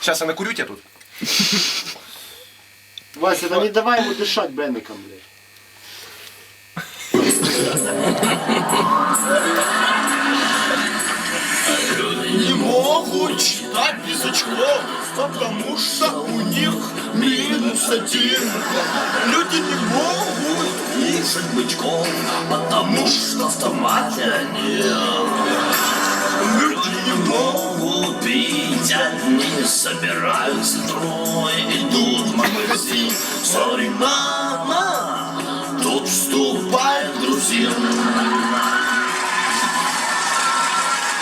Сейчас я накурю тебя тут. Вася, да не давай ему дышать Бенником, блядь. не могут читать без очков, потому что у них минус один. Люди не могут кушать бычков, потому что в автомате нет. Собираются трое, идут в магазин. Сори, мама, тут вступает грузин.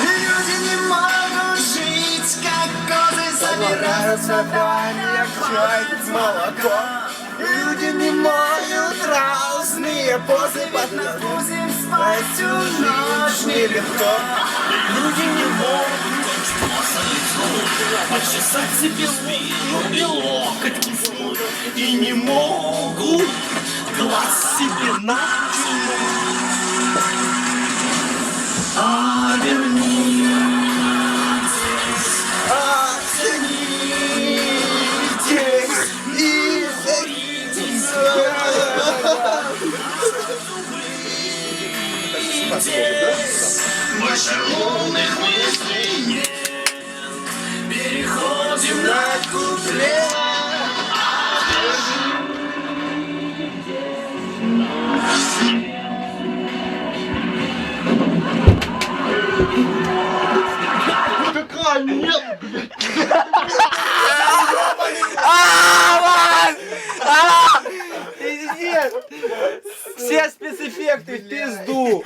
Люди не могут жить, как козы собираются в банях, чай с молоком. Люди не могут разные позы под нагрузим спать всю ночь нелегко. Люди почесать себе спину и локоть киснуть. И не могут глаз себе натянуть. А вернитесь, оценитесь и боритесь. Больше умных мыслей Какая нет, Пиздец! Все спецэффекты в пизду!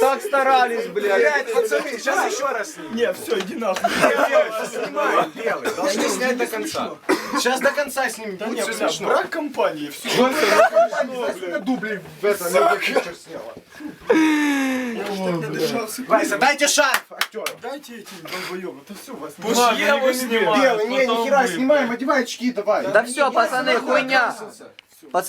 Так старались, блядь. Блядь, пацаны, сейчас еще раз снимем. Не, все, иди нахуй. Снимаем белый. Должны снять до конца. Сейчас до конца снимем. Да Будет все бля, смешно. брак компании, все. Дублей в этом на пикчер сняла. Вася, дайте шарф актеру. Дайте эти долбоебы, это все, вас Пусть его снимают. Белый, не, нихера, снимаем, одевай очки, давай. Да все, пацаны, хуйня! Пацаны,